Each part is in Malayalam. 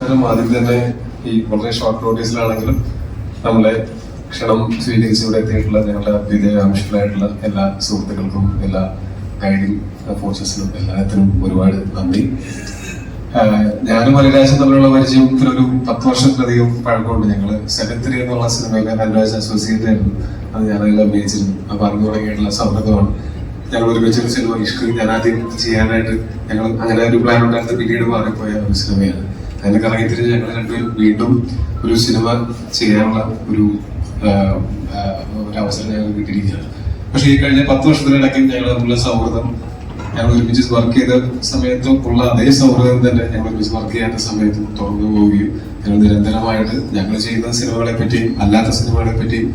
ആദ്യം തന്നെ ഈ വളരെ ഷോർട്ട് നോട്ടീസിലാണെങ്കിലും നമ്മളെ ക്ഷണം സ്വീകരിച്ച് ഇവിടെ എത്തിയിട്ടുള്ള ഞങ്ങളുടെ വിജയാംശങ്ങളായിട്ടുള്ള എല്ലാ സുഹൃത്തുക്കൾക്കും എല്ലാ ഗൈഡിംഗ് ഫോഴ്സസിനും എല്ലാത്തിനും ഒരുപാട് നന്ദി. ഞാനും മലരാജും തമ്മിലുള്ള പരിചയത്തിലൊരു പത്ത് വർഷത്തിലധികം പഴക്കമുണ്ട്. ഞങ്ങൾ സെവൻത്രി എന്നുള്ള സിനിമയിലെ മലരാജ് അസോസിയേറ്റ് ആയിരുന്നു. അത് ഞാനെല്ലാം അഭിനയിച്ചിരുന്നു അപ്പൊ അന്ന് തുടങ്ങിയിട്ടുള്ള സൗഹൃദമാണ്. ഞങ്ങൾ ഒരുമിച്ച് ഒരു സിനിമ ഇഷ്ക് ഞാൻ ആദ്യം ചെയ്യാനായിട്ട് ഞങ്ങൾ അങ്ങനെ ഒരു പ്ലാൻ ഉണ്ടായിരുന്നു. പിന്നീട് മാറിപ്പോയ ഒരു സിനിമയാണ്. അതിന് കറങ്ങിത്തിരിഞ്ഞ് ഞങ്ങൾ രണ്ടുപേരും വീണ്ടും ഒരു സിനിമ ചെയ്യാനുള്ള ഒരു ഒരു അവസരം ഞങ്ങൾ കിട്ടിയിരിക്കുകയാണ്. പക്ഷെ ഈ കഴിഞ്ഞ പത്ത് വർഷത്തിനിടയ്ക്ക് ഞങ്ങൾ തമ്മിലുള്ള സൗഹൃദം ഞങ്ങൾ ഒരുമിച്ച് വർക്ക് ചെയ്ത സമയത്തും ഉള്ള അതേ സൗഹൃദം തന്നെ ഞങ്ങൾ ഒരുമിച്ച് വർക്ക് ചെയ്യാത്ത സമയത്തും തുറന്നു പോവുകയും ഞങ്ങൾ നിരന്തരമായിട്ട് ഞങ്ങൾ ചെയ്യുന്ന സിനിമകളെ പറ്റിയും അല്ലാത്ത സിനിമകളെ പറ്റിയും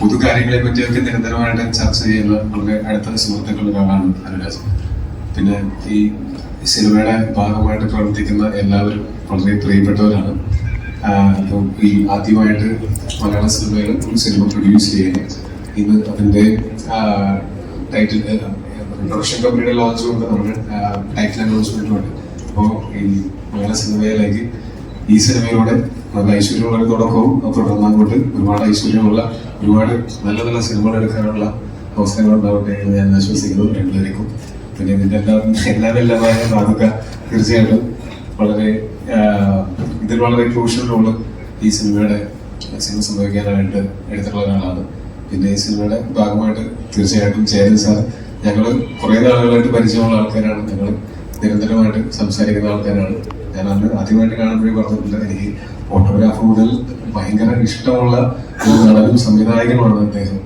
പൊതു കാര്യങ്ങളെ പറ്റിയൊക്കെ നിരന്തരമായിട്ട് ചർച്ച ചെയ്യുന്ന വളരെ അടുത്ത സുഹൃത്തുക്കളുടെ ഒരാളാണ് അനുരാജ് പിന്നെ ഈ സിനിമയുടെ ഭാഗമായിട്ട് പ്രവർത്തിക്കുന്ന എല്ലാവരും വളരെ പ്രിയപ്പെട്ടവരാണ്. ഈ ആദ്യമായിട്ട് മലയാള സിനിമയിൽ ഒരു സിനിമ പ്രൊഡ്യൂസ് ചെയ്യുന്നത് ഇന്ന് അതിന്റെ ടൈറ്റിൽ പ്രൊഡക്ഷൻ കമ്പനിയുടെ ലോഞ്ച് കൊണ്ട് നമ്മുടെ ടൈറ്റിൽ അനൗൺസ്മെന്റും ഉണ്ട് അപ്പോൾ ഈ മലയാള സിനിമയിലേക്ക് ഈ സിനിമയിലൂടെ നല്ല ഐശ്വര്യമുള്ള തുടക്കവും തുടർന്ന് അങ്ങോട്ട് ഒരുപാട് ഐശ്വര്യമുള്ള ഒരുപാട് നല്ല നല്ല സിനിമകൾ എടുക്കാനുള്ള അവസരങ്ങൾ ഉണ്ടാവട്ടെ എന്ന് ഞാൻ ആശ്വസിക്കുന്നു. രണ്ടുപേർക്കും പിന്നെ ഇതിന്റെ എല്ലാം എല്ലാം എല്ലാമായ ബാധക തീർച്ചയായിട്ടും വളരെ ഇതിൽ വളരെ ക്രൂഷ്യൽ റോൾ ഈ സിനിമയുടെ സിനിമ സംഭവിക്കാനായിട്ട് എടുത്തിട്ടുള്ള ഒരാളാണ്. പിന്നെ ഈ സിനിമയുടെ ഭാഗമായിട്ട് തീർച്ചയായിട്ടും ചേരൻ സാർ ഞങ്ങൾ കുറെ നാളുകളായിട്ട് പരിചയമുള്ള ആൾക്കാരാണ്. ഞങ്ങൾ നിരന്തരമായിട്ട് സംസാരിക്കുന്ന ആൾക്കാരാണ്. ഞാൻ അന്ന് ആദ്യമായിട്ട് കാണുമ്പോഴേ പറഞ്ഞിട്ടില്ല എനിക്ക് ഫോട്ടോഗ്രാഫ് മുതൽ ഭയങ്കര ഇഷ്ടമുള്ള ഒരു നടനും സംവിധായകനുമാണ് അദ്ദേഹം.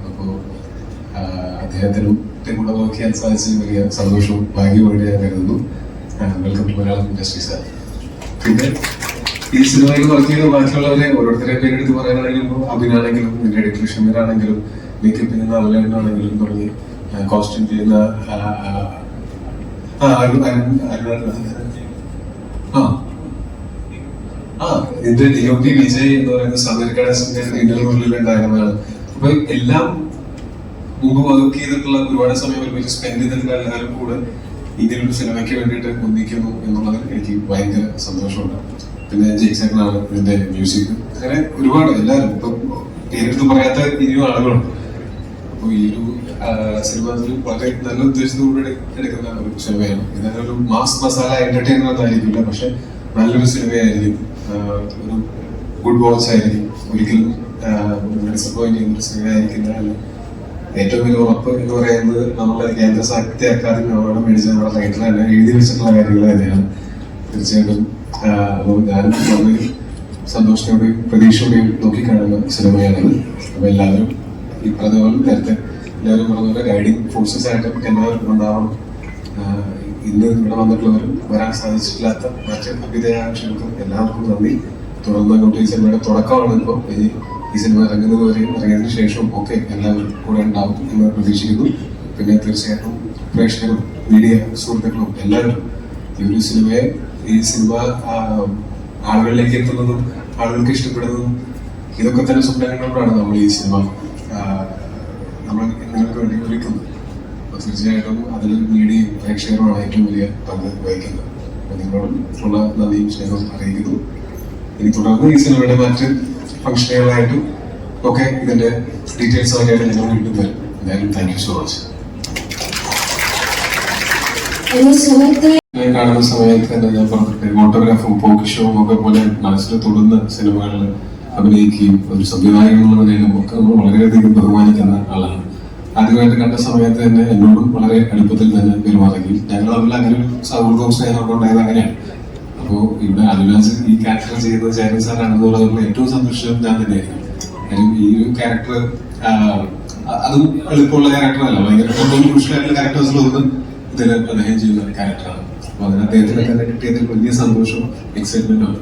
അദ്ദേഹത്തിനും കൂടെ വർക്ക് ചെയ്യാൻ സാധിച്ചതിൽ വലിയ സന്തോഷവും ഭാഗ്യവുമായിട്ട് ഞാൻ കരുതുന്നു. Welcome to Malayalam industry sir പിന്നെ ഈ സിനിമയിൽ വർക്ക് ചെയ്ത ബാക്കിയുള്ളവരെ ഓരോരുത്തരെ പേരെടുത്ത് പറയാനാണെങ്കിലും അഭിനാണെങ്കിലും ഇതിന്റെ എഡിറ്റർ ഷമീറാണെങ്കിലും മേക്കപ്പ് ചെയ്യുന്ന അലനാണെങ്കിലും തുടങ്ങി കോസ്റ്റ്യൂം ചെയ്യുന്ന ആ, ഒ പി വിജയ് എന്ന് പറയുന്ന സമീർ കടസിന്റെ ഇന്റർവ്യൂവിൽ ഉണ്ടായിരുന്നതാണ് അപ്പൊ എല്ലാം മുമ്പ് വർക്ക് ചെയ്തിട്ടുള്ള ഒരുപാട് സമയം ഒരുമിച്ച് സ്പെൻഡ് ചെയ്തിട്ടുള്ള എല്ലാവരും കൂടെ ഇങ്ങനൊരു സിനിമയ്ക്ക് വേണ്ടിയിട്ട് ഒന്നിക്കുന്നു എന്നുള്ളതിൽ എനിക്ക് ഭയങ്കര സന്തോഷമുണ്ട്. പിന്നെ ജയിച്ചേക്കനാണ് ഇതിന്റെ മ്യൂസിക് അങ്ങനെ ഒരുപാട് എല്ലാവരും. ഇപ്പൊ പേരെടുത്ത് പറയാത്ത ഇനിയും ആളുകളുണ്ട് അപ്പൊ ഈ ഒരു സിനിമ ഒരു വളരെ നല്ല ഉദ്ദേശത്തോടെ എടു- എടുക്കുന്ന ഒരു സിനിമയാണ്. ഇതൊരു മാസ് മസാല എന്റർടൈൻമെന്റ് ആയിരിക്കില്ല പക്ഷെ നല്ലൊരു സിനിമയായിരിക്കും. ഒരു ഗുഡ് വാച്ച് ആയിരിക്കും. ഒരിക്കലും ഡിസപ്പോയിന്റ് ചെയ്യുന്ന ഒരു സിനിമയായിരിക്കില്ല എന്ന് ഏറ്റവും വലിയ ഉറപ്പ് എന്ന് പറയുന്നത് നമ്മുടെ കേന്ദ്ര സാഹിത്യ അക്കാദമി അവാർഡ് മേടിച്ച നമ്മുടെ റൈറ്റർ തന്നെ എഴുതി വെച്ചിട്ടുള്ള കാര്യങ്ങൾ തന്നെയാണ്. തീർച്ചയായിട്ടും അപ്പോൾ ഞാനും വളരെ സന്തോഷത്തോടെയും പ്രതീക്ഷയോടെയും നോക്കിക്കാണുന്ന സിനിമയാണിത് അപ്പൊ എല്ലാവരും ഈ പറഞ്ഞ പോലെ നേരത്തെ എല്ലാവരും പറഞ്ഞ ഗൈഡിങ് ഫോഴ്സസ് ആയിട്ടും എല്ലാവരും ഉണ്ടാവണം. ഇന്ന് ഇവിടെ വന്നിട്ടുള്ളവരും വരാൻ സാധിച്ചിട്ടില്ലാത്ത മറ്റ് അഭ്യുദയാകാംക്ഷകൾക്കും എല്ലാവർക്കും നന്ദി. തുടർന്ന് അങ്ങോട്ട് ഈ സിനിമയുടെ തുടക്കമാണ് ഇപ്പോൾ. ഇനി ഈ സിനിമ ഇറങ്ങുന്നത് വരെയും ഇറങ്ങിയതിനു ശേഷവും ഒക്കെ എല്ലാവരും കൂടെ ഉണ്ടാവും എന്ന് പ്രതീക്ഷിക്കുന്നു. പിന്നെ തീർച്ചയായിട്ടും പ്രേക്ഷകരും മീഡിയ സുഹൃത്തുക്കളും എല്ലാവരും ഈ ഒരു സിനിമയെ ഈ സിനിമ ആളുകളിലേക്ക് എത്തുന്നതും ആളുകൾക്ക് ഇഷ്ടപ്പെടുന്നതും ഇതൊക്കെ തന്നെ സ്വപ്നങ്ങളോടാണ് നമ്മൾ ഈ സിനിമ നമ്മൾ നിങ്ങൾക്ക് വേണ്ടി ഒരുക്കുന്നത് അപ്പൊ തീർച്ചയായിട്ടും അതിൽ മീഡിയയും പ്രേക്ഷകരുമാണ് ഏറ്റവും വലിയ പങ്ക് വഹിക്കുന്നത്. അപ്പൊ നിങ്ങളോടും ഉള്ള നന്ദിയും സ്നേഹവും അറിയിക്കുന്നു. ഇനി തുടർന്ന് ഈ സിനിമയുടെ മറ്റ് ഫംഗ്ഷനുകളായിട്ടും ഒക്കെ ഇതിന്റെ ഡീറ്റെയിൽസ് ആയിട്ട് നിങ്ങൾ വീണ്ടും വരും എന്തായാലും താങ്ക് യു സോ മച്ച് കാണുന്ന സമയത്ത് തന്നെ ഞാൻ പറഞ്ഞിട്ട് ഫോട്ടോഗ്രാഫും പോക്കിഷവും ഒക്കെ പോലെ മനസ്സിൽ തൊടുന്ന സിനിമകളിൽ അഭിനയിക്കുകയും ഒരു സംവിധായകൻ എന്നുള്ള നിലയിലും ഒക്കെ നമ്മൾ വളരെയധികം ബഹുമാനിക്കുന്ന ആളാണ്. ആദ്യമായിട്ട് കണ്ട സമയത്ത് തന്നെ എന്നോടും വളരെ എളുപ്പത്തിൽ തന്നെ പെരുമാറുകയും ഞങ്ങൾ തമ്മിൽ അങ്ങനെ ഒരു സൗഹൃദവും സ്നേഹമൊക്കെ ഉണ്ടായത് അങ്ങനെയാണ്. അപ്പോൾ ഇവിടെ അനുരാജ് ഈ ക്യാരക്ടർ ചെയ്യുന്നത് ജയൻ നമ്മൾ ഏറ്റവും സന്തോഷം ഞാൻ തന്നെയായിരിക്കും കാര്യം ഈ ഒരു ക്യാരക്ടർ അത് എളുപ്പമുള്ള ക്യാരക്ടറല്ല ഭയങ്കര ക്രൂഷ്യലായിട്ടുള്ള ക്യാരക്ടേഴ്സിലൊന്നും ഇതിൽ അദ്ദേഹം ചെയ്യുന്ന ക്യാരക്ടറാണ് അപ്പൊ അതിന് അദ്ദേഹത്തിന് തന്നെ കിട്ടിയതിൽ വലിയ സന്തോഷവും എക്സൈറ്റ്മെന്റ് ആണ്.